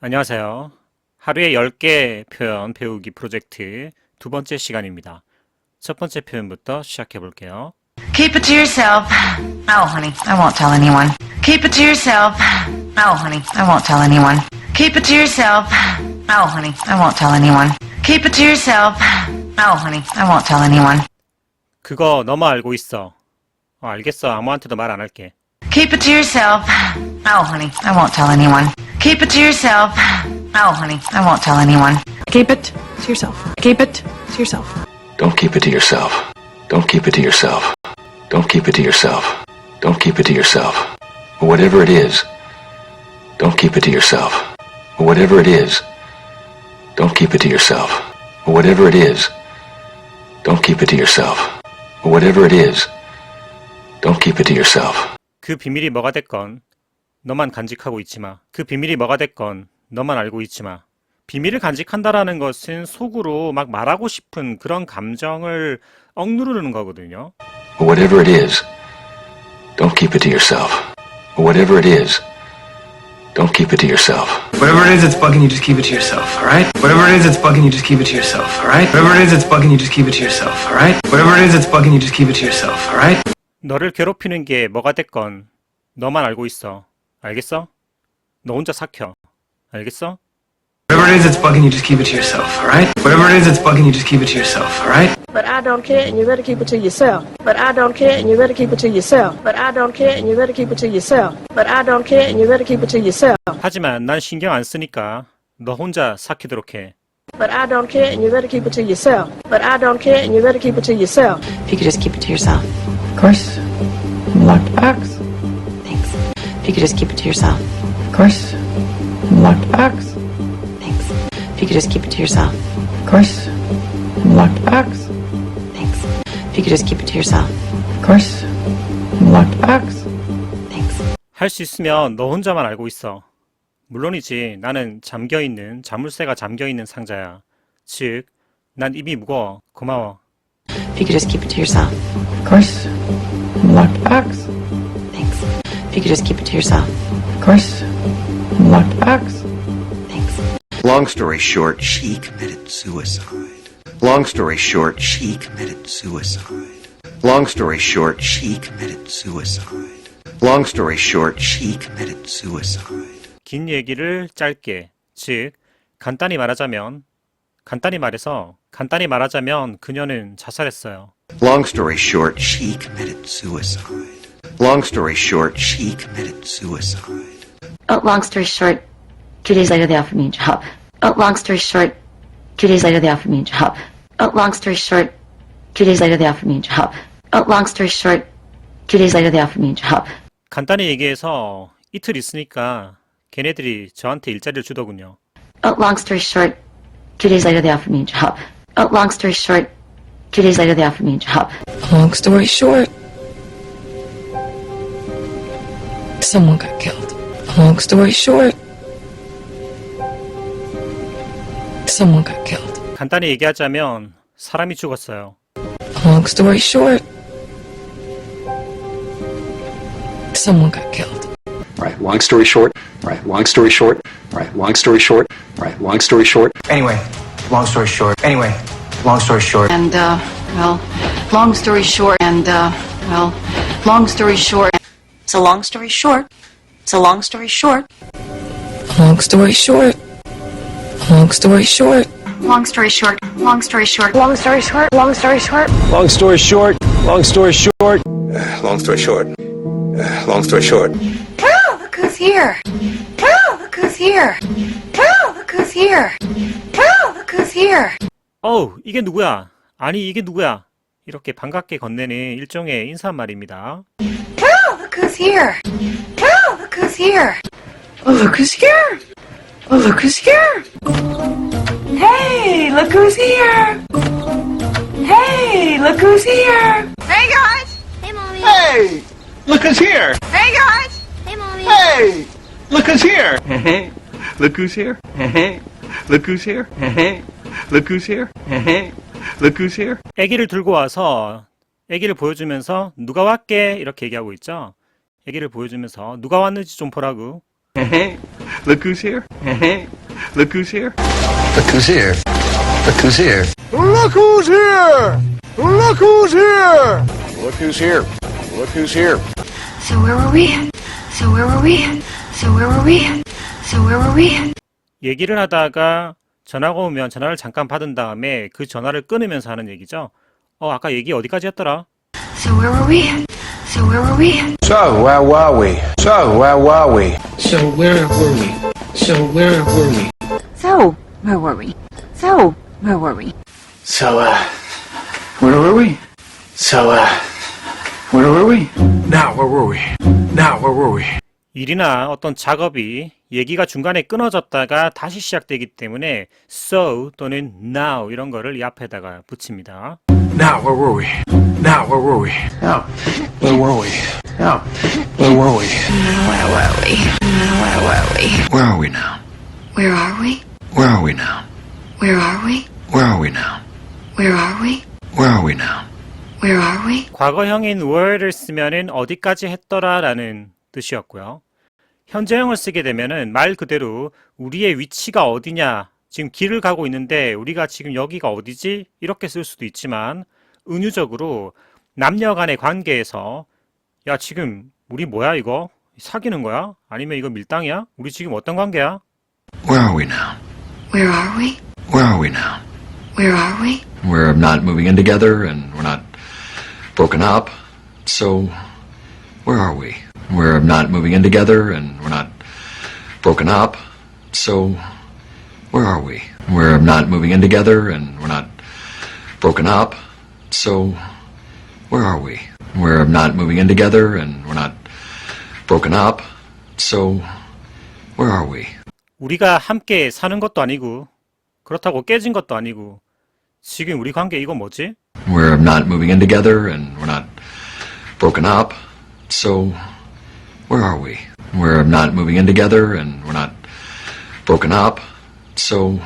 안녕하세요. 하루에 10개 표현 배우기 프로젝트 두 번째 시간입니다. 첫 번째 표현부터 시작해 볼게요. Keep it to yourself. Oh, honey, I won't tell anyone. Keep it to yourself. Oh, honey, I won't tell anyone. Keep it to yourself. Oh, honey, I won't tell anyone. Keep it to yourself. Oh, honey, I won't tell anyone. 그거 너만 알고 있어. 어, 알겠어. 아무한테도 말 안 할게. Keep it to yourself. Oh, honey, I won't tell anyone. Keep it to yourself. Oh, honey, I won't tell anyone. Keep it to yourself. Keep it to yourself. Don't keep it to yourself. Don't keep it to yourself. Don't keep it to yourself. Don't keep it to yourself. Whatever it is, don't keep it to yourself. Whatever it is, don't keep it to yourself. Whatever it is, don't keep it to yourself. Whatever it is, don't keep it to yourself. 그 비밀이 뭐가 됐건 너만 간직하고 있지 마. 그 비밀이 뭐가 됐건 너만 알고 있지 마. 비밀을 간직한다라는 것은 속으로 막 말하고 싶은 그런 감정을 억누르는 거거든요. Whatever it is, don't keep it to yourself. Whatever it is, don't keep it to yourself. Whatever it is that's bugging you, just keep it to yourself, alright? Whatever it is that's bugging you, just keep it to yourself, alright? Whatever it is that's bugging you, just keep it to yourself, alright? Whatever it is that's bugging you, just keep it to yourself, alright? 너를 괴롭히는 게 뭐가 됐건 너만 알고 있어. 알겠어? 너 혼자 삭혀. 알겠어? Whatever it is that's bugging you, just keep it to yourself, alright? Whatever it is that's bugging you, just keep it to yourself, alright? But I don't care, and you better keep it to yourself. But I don't care, and you better keep it to yourself. But I don't care, and you better keep it to yourself. But I don't care, and you better keep it to yourself. 하지만 난 신경 안 쓰니까 너 혼자 삭히도록 해. But I don't care, and you better keep it to yourself. But I don't care, and you better keep it to yourself. If you could just keep it to yourself. Of course. Locked box. Thanks. If you could just keep it to yourself. Of course. Locked box. Thanks. If you could just keep it to yourself. Of course. Locked box. Thanks. If you could just keep it to yourself. Of course. Locked box. Thanks. 할 수 있으면 너 혼자만 알고 있어. 물론이지 나는 잠겨 있는 자물쇠가 잠겨 있는 상자야. 즉, 난 입이 무거워. 고마워. If you could just keep it to yourself. Of course. Locked box. Thanks. If you could just keep it to yourself. Of course. Locked box. Thanks. Long story short, she committed suicide. Long story short, she committed suicide. Long story short, she committed suicide. Long story short, she committed suicide. 긴 얘기를 짧게. 즉, 간단히 말하자면, 간단히 말해서, 간단히 말하자면 그녀는 자살했어요. Long story short, she committed suicide. Long story short, she committed suicide. Oh, long story short, two days later they offered me a job. Oh, long story short, two days later they offered me a job. Oh, long story short, two days later they offered me a job. Oh, long story short, two days later they offered me a job. 간단히 얘기해서 이틀 있으니까 걔네들이 저한테 일자리를 주더군요. Oh, long story short, two days later they offered me a job. Oh, long story short, two days later they offered me a job. Long story short. Someone got killed. Long story short. Someone got killed. 간단히 얘기하자면 사람이 죽었어요. Long story short. Someone got killed. Right, long story short, right, long story short, right, long story short, right, long story short. Anyway, long story short, anyway, long story short. And, uh, well, long story short, and, uh, well, long story short. So long story short, so long story short, Long story short. Long story short. Long story short, long story short. Long story short, long story short. Long story short, long story short. Long story short. Long story short. oh, look who's here. Oh, look who's here. Oh, look who's here. Oh, look who's here. 어우, 이게 누구야? 아니, 이게 누구야? 이렇게 반갑게 건네는 일종의 인사말입니다. Oh, look who's here. Oh, look who's here. Oh, look who's here. Oh, look who's here. Hey, look who's here. Hey, look who's here. Hey guys. Hey, look who's here. Hey guys. Hey, look who's here. look who's here. look who's here. look who's here. look who's here. 아기를 들고 와서 아기를 보여주면서 누가 왔게 이렇게 얘기하고 있죠. 아기를 보여주면서 누가 왔는지 좀 보라고. Look who's here. Look who's here. Look who's here. Look who's here. Look who's here. Look who's here. Look who's here. Look who's here. So where were we? So where were we? So where were we? So where were we? 얘기를 하다가 전화가 오면 전화를 잠깐 받은 다음에 그 전화를 끊으면서 하는 얘기죠. 어, 아까 얘기 어디까지 했더라? So where were we? So where were we? So, where were we? So, where were we? So where were we? So where were we? So where were we? So where were we? So, uh, where were we? So, uh, where were we? Now, where were we? Now, where were we? 일이나 어떤 작업이 얘기가 중간에 끊어졌다가 다시 시작되기 때문에 so 또는 now 이런 거를 이 앞에다가 붙입니다. Now, where were we? Now, where were we? Now, where were we? Now, where were we? Where were we? Where were we? Where are we now? Where are we? Where are we now? Where are we? Where are we now? Where are we? Where are we now? Where are we? 과거형인 were를 쓰면은 어디까지 했더라라는 뜻이었고요. 현재형을 쓰게 되면은 말 그대로 우리의 위치가 어디냐, 지금 길을 가고 있는데 우리가 지금 여기가 어디지? 이렇게 쓸 수도 있지만 은유적으로 남녀 간의 관계에서 야, 지금 우리 뭐야 이거? 사귀는 거야? 아니면 이거 밀당이야? 우리 지금 어떤 관계야? Where are we now? Where are we? Where are we now? Where are we? We're not moving in together and we're not broken up. So, where are we? We're not moving in together and we're not broken up. So, where are we? We're not moving in together and we're not broken up. So, where are we? We're not moving in together and we're not broken up. So, where are we? 우리가 함께 사는 것도 아니고 그렇다고 깨진 것도 아니고 지금 우리 관계 이거 뭐지? We're not moving in together and we're not broken up. So, where are we? We're not moving in together and we're not broken up. So,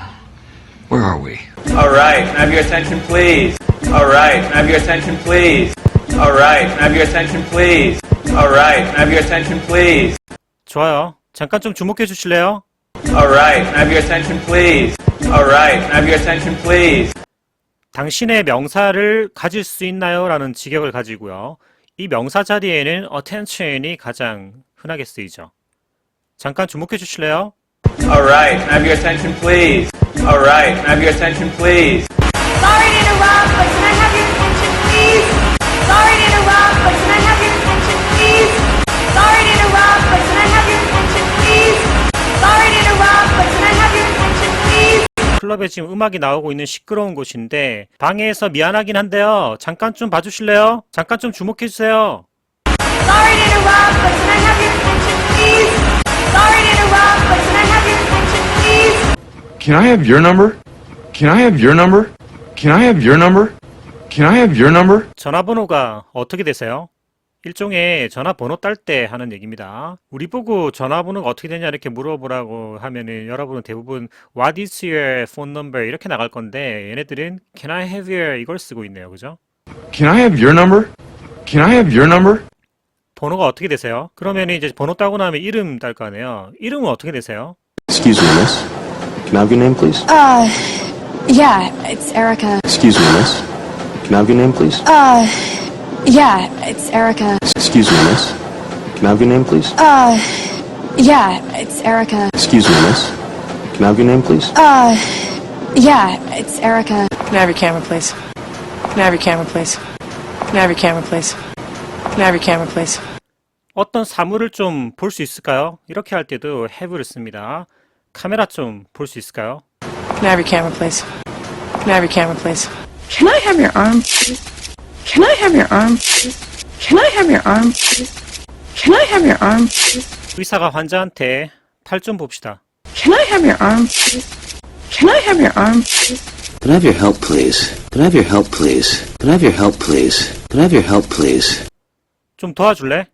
where are we? All right, can I have your attention, please? All right, can I have your attention, please? All right, can I have your attention, please? All right, can I have your attention, please? 좋아요. 잠깐 좀 주목해 주실래요? All right, can I have your attention, please? All right, can I have your attention, please? 당신의 명사를 가질 수 있나요? 라는 직역을 가지고요. 이 명사 자리에는 attention이 가장 흔하게 쓰이죠. 잠깐 주목해 주실래요? All right, can I have your attention, please? All right, can I have your attention, please? Sorry to interrupt, but can I have your attention, please? Sorry to interrupt, but can I have your attention, please? Sorry to interrupt, but can I have your attention, please? Sorry to interrupt, but can 클럽에 지금 음악이 나오고 있는 시끄러운 곳인데 방해해서 미안하긴 한데요. 잠깐 좀 봐주실래요? 잠깐 좀 주목해 주세요. Sorry to interrupt, but can I have your attention, please? Sorry to interrupt, but can I have your attention, please? Can I have your number? Can I have your number? Can I have your number? Can I have your number? 전화번호가 어떻게 되세요? 일종의 전화번호 딸 때 하는 얘기입니다. 우리 보고 전화번호가 어떻게 되냐 이렇게 물어보라고 하면은 여러분은 대부분 What is your phone number 이렇게 나갈 건데 얘네들은 Can I have your 이걸 쓰고 있네요. 그죠? Can I have your number? Can I have your number? 번호가 어떻게 되세요? 그러면 이제 번호 따고 나면 이름 딸 거 아니에요. 이름은 어떻게 되세요? Excuse me, miss. Can I have your name, please? Uh, yeah, it's Erica. Excuse me, miss. Can I have your name, please? Uh, yeah, it's Erica. Excuse me, miss. Can I have your name, please? Uh, yeah, it's Erica. Excuse me, miss. Can I have your name, please? Uh, yeah, it's Erica. Can I have your camera, please? Can I have your camera, please? Can I have your camera, please? Can I have your camera, please? 어떤 사물을 좀 볼 수 있을까요? 이렇게 할 때도 have를 씁니다. 카메라 좀 볼 수 있을까요? Can I have your camera, please? Can I have your camera, please? Can I have your arm, please? Can I have your arm, please? Can I have your arm, please? Can I have your arm, please? 의사가 환자한테 팔 좀 봅시다. Can I have your arm, please? Can I have your arm, please? Could I have your help, please? Could I have your help, please? Could I have your help, please? Could I have your help, please? 좀 도와줄래?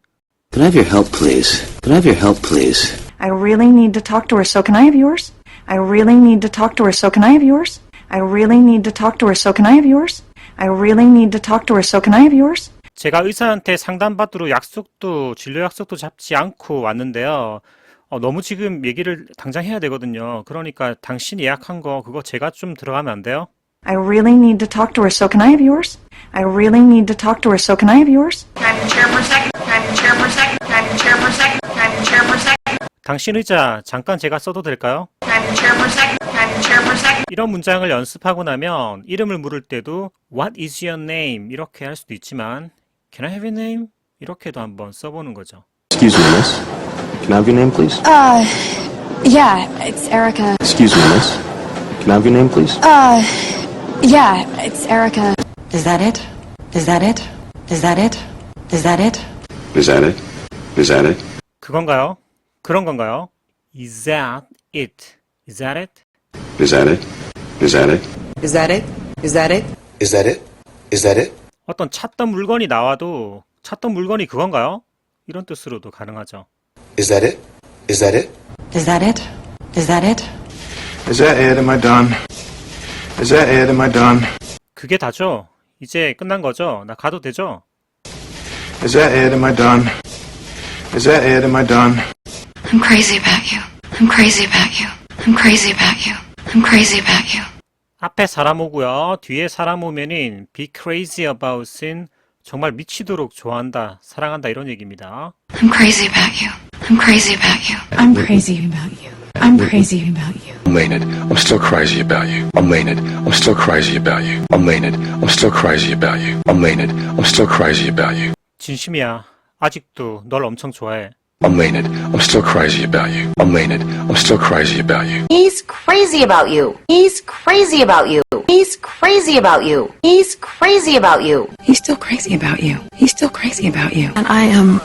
Could I have your help, please? Could I have your help, please? I really need to talk to her, so can I have yours? I really need to talk to her, so can I have yours? I really need to talk to her, so can I have yours? I really need to talk to her, so can I have yours? 제가 의사한테 상담받으러 약속도 진료 약속도 잡지 않고 왔는데요. 어, 너무 지금 얘기를 당장 해야 되거든요. 그러니까 당신 예약한 거 그거 제가 좀 들어가면 안 돼요? I really need to talk to her, so can I have yours? I really need to talk to her, so can I have yours? Can I have your chair for a second? Can I have your chair for a second? Can I have your chair for a second? Can I have your chair for a second? 당신 의자 잠깐 제가 써도 될까요? 이런 문장을 연습하고 나면 이름을 물을 때도 What is your name? 이렇게 할 수도 있지만 Can I have your name? 이렇게도 한번 써보는 거죠. Excuse me, miss. Can I have your name, please? Uh, yeah, it's Erica. Excuse me, miss. Can I have your name, please? Uh, yeah, it's Erica. Is that it? Is that it? Is that it? Is that it? Is that it? Is that it? 그건가요? 그런 건가요? Is that it? Is that it? Is that it? Is that it? Is that it? Is that it? Is that it? Is that it? 어떤 찾던 물건이 나와도 찾던 물건이 그건가요? 이런 뜻으로도 가능하죠. Is that it? Is that it? Is that it? Is that it? Is that it? Am I done? Is that it? Am I done? 그게 다죠? 이제 끝난 거죠? 나 가도 되죠? Is that it? Am I done? Is that it? Am I done? I'm crazy about you. I'm crazy about you. I'm crazy about you. I'm crazy about you. 앞에 사람 오고요. 뒤에 사람 오면은 be crazy about은 정말 미치도록 좋아한다, 사랑한다 이런 얘기입니다. I'm crazy about you. I'm crazy about you. I'm crazy about you. I'm crazy about you. Maynard, I'm still crazy about you. I'm Maynard, I'm still crazy about you. I'm Maynard, I'm still crazy about you. I'm Maynard, I'm still crazy about you. 진심이야. 아직도 널 엄청 좋아해. I'm Maynard, I'm still crazy about you. I'm Maynard, I'm still crazy about you. He's crazy about you. He's crazy about you. He's crazy about you. He's crazy about you. He's still crazy about you. He's still crazy about you. And I am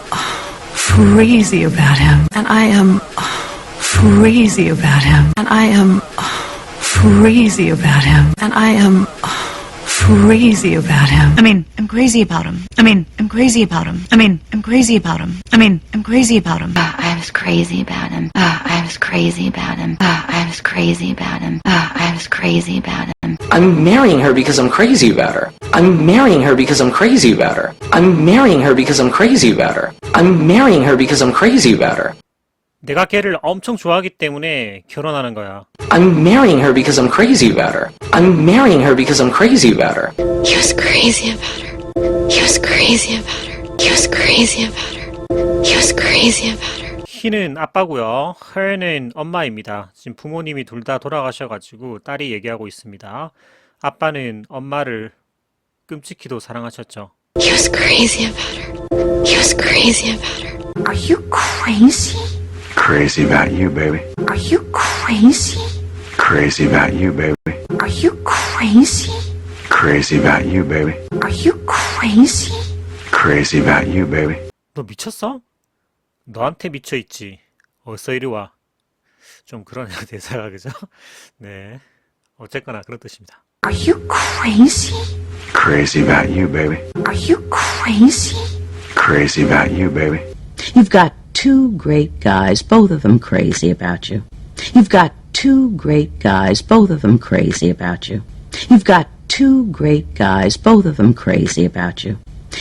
crazy about him. And I am crazy about him. And I am crazy about him. And I am crazy about him. I mean, I'm crazy about him. I mean, I'm crazy about him. I mean, I'm crazy about him. I mean, I'm crazy about him. Ah, I was crazy about him. Ah, I was crazy about him. Ah, I was crazy about him. Ah, I was crazy about him. I'm marrying her because I'm crazy about her. I'm marrying her because I'm crazy about her. I'm marrying her because I'm crazy about her. I'm marrying her because I'm crazy about her. 내가 걔를 엄청 좋아하기 때문에 결혼하는 거야. I'm marrying her because I'm crazy about her. I'm marrying her because I'm crazy about her. He was crazy about her. He was crazy about her. He was crazy about her. He was crazy about her. 희는 아빠고요. her는 엄마입니다. 지금 부모님이 둘 다 돌아가셔가지고 딸이 얘기하고 있습니다. 아빠는 엄마를 끔찍히도 사랑하셨죠. He was crazy about her. He was crazy about her. Are you crazy? Crazy about you, baby. Are you crazy? Crazy about you, baby. Are you crazy? Crazy about you, baby. Are you crazy? Crazy about you, baby. 너 미쳤어? 너한테 미쳐 있지. 어서 이리 와. 좀 그러네요 대사가 그죠? 네. 어쨌거나 그런 뜻입니다. Are you crazy? Crazy about you, baby. Are you crazy? Crazy about you, baby. You've got two great guys, both of them crazy about you. You've got two great guys, both of them crazy about you. You've got two great guys, both of them crazy about you.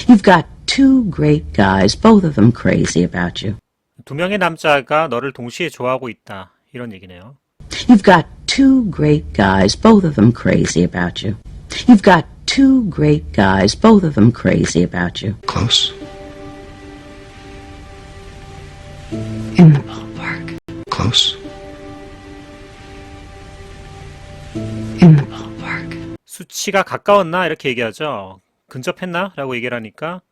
You've got two great guys, both of them crazy about you. 두 명의 남자가 너를 동시에 좋아하고 있다. 이런 얘기네요. You've got two great guys, both of them crazy about you. You've got two great guys, both of them crazy about you. Close. In the ballpark. Close. 수치가 가까웠나? 이렇게 얘기하죠. 근접했나? 라고 얘기를 하니까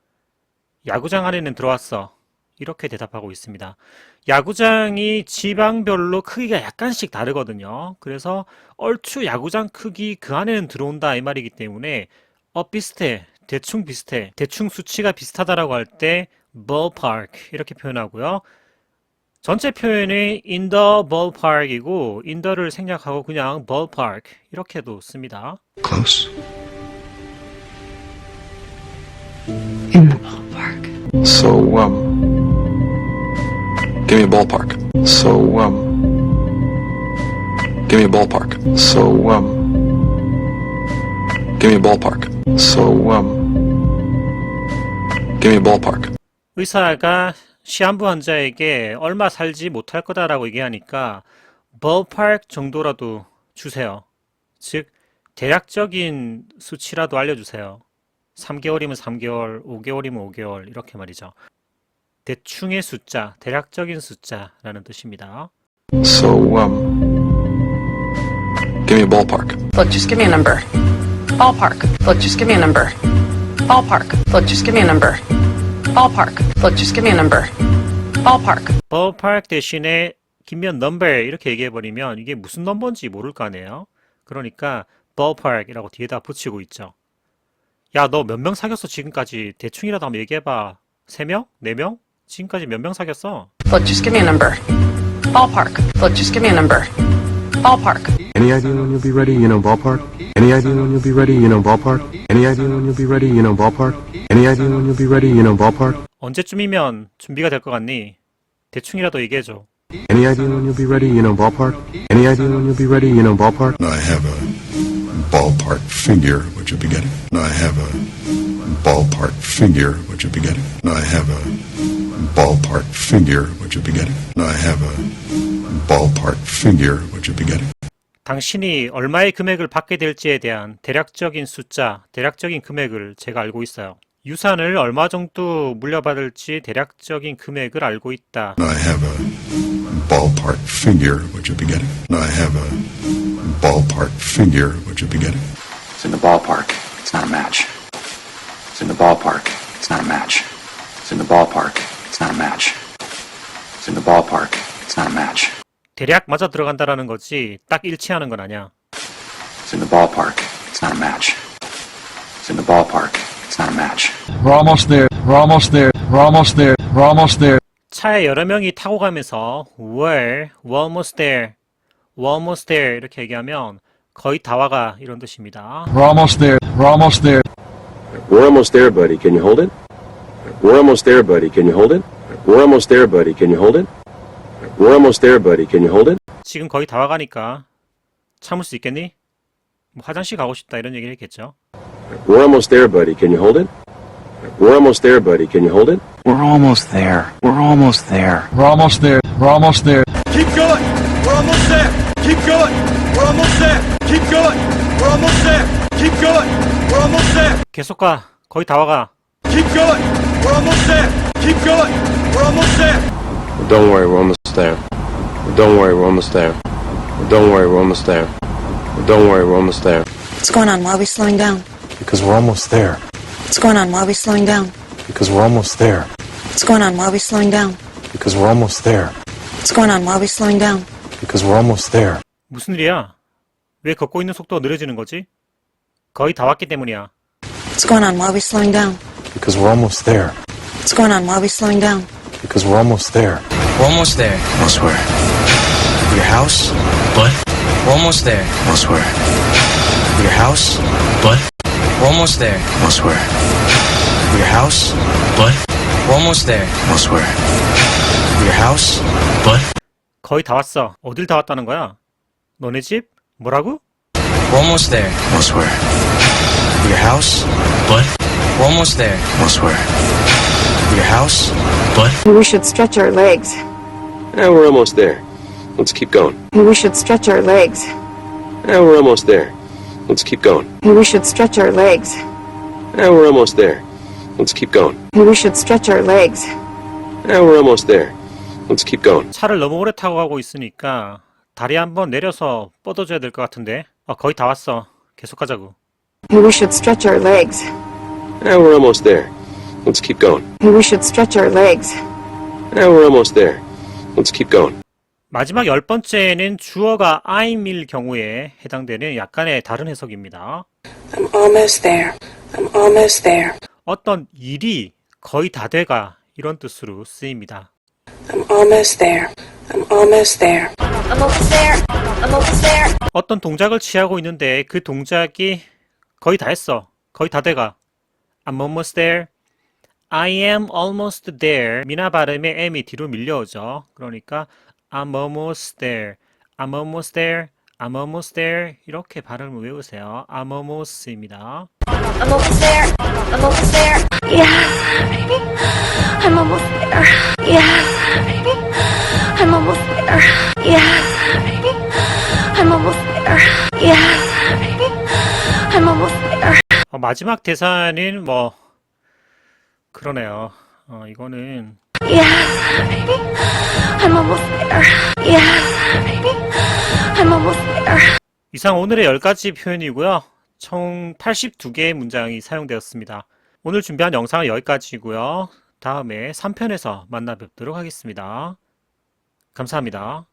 야구장 안에는 들어왔어. 이렇게 대답하고 있습니다. 야구장이 지방별로 크기가 약간씩 다르거든요. 그래서 얼추 야구장 크기 그 안에는 들어온다 이 말이기 때문에 어 비슷해. 대충 비슷해. 대충 수치가 비슷하다라고 할 때 ballpark 이렇게 표현하고요. 전체 표현이 in the ballpark이고 in the를 생략하고 그냥 ballpark 이렇게도 씁니다. Close. In the ballpark. So, um. Give me a ballpark. So, um. Give me a ballpark. So, um. Give me a ballpark. So, um. Give me a ballpark. 의사가 시한부 환자에게 얼마 살지 못할 거다라고 얘기하니까 ballpark 정도라도 주세요. 즉 대략적인 수치라도 알려주세요. 3개월이면 3개월, 5개월이면 5개월 이렇게 말이죠. 대충의 숫자, 대략적인 숫자라는 뜻입니다. So, um, give me a ballpark. Look, just give me a number. Ballpark. Look, just give me a number. Ballpark. Look, just give me a number. Ballpark. Look, just give me a number. Ballpark. ballpark 대신에 긴면 number 이렇게 얘기해버리면 이게 무슨 넘버인지 모를 거 아니에요. 그러니까 ballpark이라고 뒤에다 붙이고 있죠. 야, 너 몇 명 사귀었어 지금까지? 대충이라도 한번 얘기해봐. 3명? 4명? 지금까지 몇 명 사귀었어? Look, just give me a number. Ballpark. Look, just give me a number. Ballpark. Any idea when you'll be ready, you know, ballpark? Any idea when you'll be ready, you know, ballpark? Any idea when you'll be ready, you know, ballpark? Any idea when you'll be ready, you know, ballpark? 언제쯤이면 준비가 될 것 같니? 대충이라도 얘기해줘. Any idea when you'll be ready, you know, ballpark? Any idea when you'll be ready, you know, ballpark? I have a ballpark figure what you'll be getting. I have a ballpark figure what you'll be getting. I have a ballpark figure what you'll be getting. I have a ballpark figure what you'll be getting. 당신이 얼마의 금액을 받게 될지에 대한 대략적인 숫자, 대략적인 금액을 제가 알고 있어요. 유산을 얼마 정도 물려받을지 대략적인 금액을 알고 있다. I have a ballpark figure what you'll be getting. I have a ballpark figure what you'll be getting. It's in the ballpark. It's not a match. It's in the ballpark. It's not a match. It's in the ballpark. It's not a match. It's in the ballpark. It's not a match. 대략 맞아 들어간다라는 거지 딱 일치하는 건 아니야. It's in the ballpark. It's not a match. It's in the ballpark. It's not a match. We're almost there. We're almost there. We're almost there. We're almost there. 차에 여러 명이 타고 가면서 we're, we're almost there, we're almost there 이렇게 얘기하면 거의 다 와가 이런 뜻입니다. We're almost there. We're almost there. We're almost there, buddy. Can you hold it? We're almost there, buddy. Can you hold it? We're almost there, buddy. Can you hold it? We're almost there, buddy. Can you hold it? 지금 거의 다 와가니까 참을 수 있겠니? 뭐 화장실 가고 싶다 이런 얘기를 했겠죠. We're almost there, buddy. Can you hold it? We're almost there, buddy. Can you hold it? We're almost there. We're almost there. We're almost there. We're almost there. Keep going. We're almost there. Keep going. We're almost there. Keep going. We're almost there. Keep going. We're almost there. 계속 가. 거의 다 와가. Keep going. We're almost there. Keep going. We're almost there. Don't worry, we're almost there. Don't worry, we're almost there. Don't worry, we're almost there. Don't worry, we're almost there. What's going on? Why are we slowing down? Because we're almost there. What's going on? Why are we slowing down? Because we're almost there. What's going on? Why are we slowing down? Because we're almost there. What's going on? Why are we slowing down? Because we're almost there. 무슨 일이야? 왜 걷고 있는 속도가 느려지는 거지? 거의 다 왔기 때문이야. What's going on? Why are we slowing down? Because we're almost there. What's going on? Why are we slowing down? Because we're almost there. We're almost there. Elsewhere. Your house? What? We're almost there. Elsewhere. Your house? What? We're almost there. Elsewhere. Your house? What? We're almost there. Elsewhere. Your house? What? 거의 다 왔어. 어딜 다 왔다는 거야? 너네 집? 뭐라고? We're almost there. Elsewhere. Your house? What? We're almost there. Elsewhere. Your house? What? We should stretch our legs. Now we're almost there. Let's keep going. We should stretch our legs. Now we're almost there. Let's keep going. We should stretch our legs. Now we're almost there. Let's keep going. We should stretch our legs. Now we're almost there. Let's keep going. 차를 너무 오래 타고 가고 있으니까 다리 한번 내려서 뻗어줘야 될 것 같은데. 어, 거의 다 왔어. 계속 가자고. We should stretch our legs. Now we're almost there. Let's keep going. We should stretch our legs. Now we're almost there. Let's keep going. 마지막 열 번째는 주어가 I'm일 경우에 해당되는 약간의 다른 해석입니다. I'm almost there. I'm almost there. 어떤 일이 거의 다 돼가 이런 뜻으로 쓰입니다. I'm almost there. I'm almost there. I'm almost there. I'm almost there. 어떤 동작을 취하고 있는데 그 동작이 거의 다 했어. 거의 다 돼가. I'm almost there. I am almost there. 미나 발음에 M이 뒤로 밀려오죠. 그러니까 I'm almost there. I'm almost there. I'm almost there. 이렇게 발음을 외우세요. I'm almost입니다. I'm almost there. I'm almost there. Yes. I'm almost there. Yes. 마지막 대사는 뭐 그러네요. 어, 이거는 Yes. I'm almost there. Yes. I'm almost there. 이상 오늘의 10가지 표현이고요. 총 82개의 문장이 사용되었습니다. 오늘 준비한 영상은 여기까지고요. 다음에 3편에서 만나 뵙도록 하겠습니다. 감사합니다.